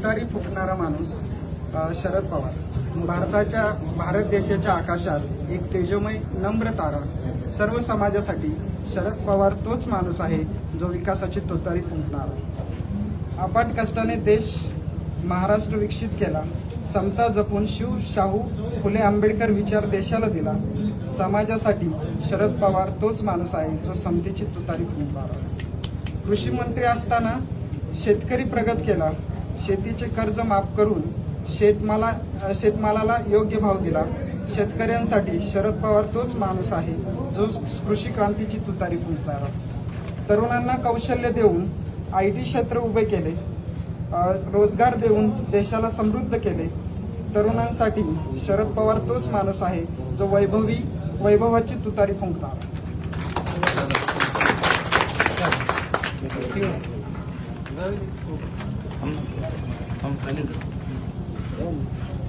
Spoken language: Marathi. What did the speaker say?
तुतारी फुकणारा माणूस शरद पवार. भारताच्या भारत देशाच्या आकाशात एक तेजोमय नम्र तारा. सर्व समाजासाठी शरद पवार तोच माणूस आहे जो विकासाची तुतारी फुंकणारा. अपाट कष्टाने देश महाराष्ट्र विकसित केला. समता जपून शिव शाहू फुले आंबेडकर विचार देशाला दिला. समाजासाठी शरद पवार तोच माणूस आहे जो समतेची तुतारी फुंकणारा. कृषी मंत्री असताना शेतकरी प्रगत केला. शेतीचे कर्ज माफ करून शेतमाला शेतमालाला योग्य भाव दिला. शेतकऱ्यांसाठी शरद पवार तोच माणूस आहे जो कृषी क्रांतीची तुतारी फुंकणारा. तरुणांना कौशल्य देऊन आय टी क्षेत्र उभे केले. रोजगार देऊन देशाला समृद्ध केले. तरुणांसाठी शरद पवार तोच माणूस आहे जो वैभवी वैभवाची तुतारी फुंकणार. हम Pampalig. Oh. Yan.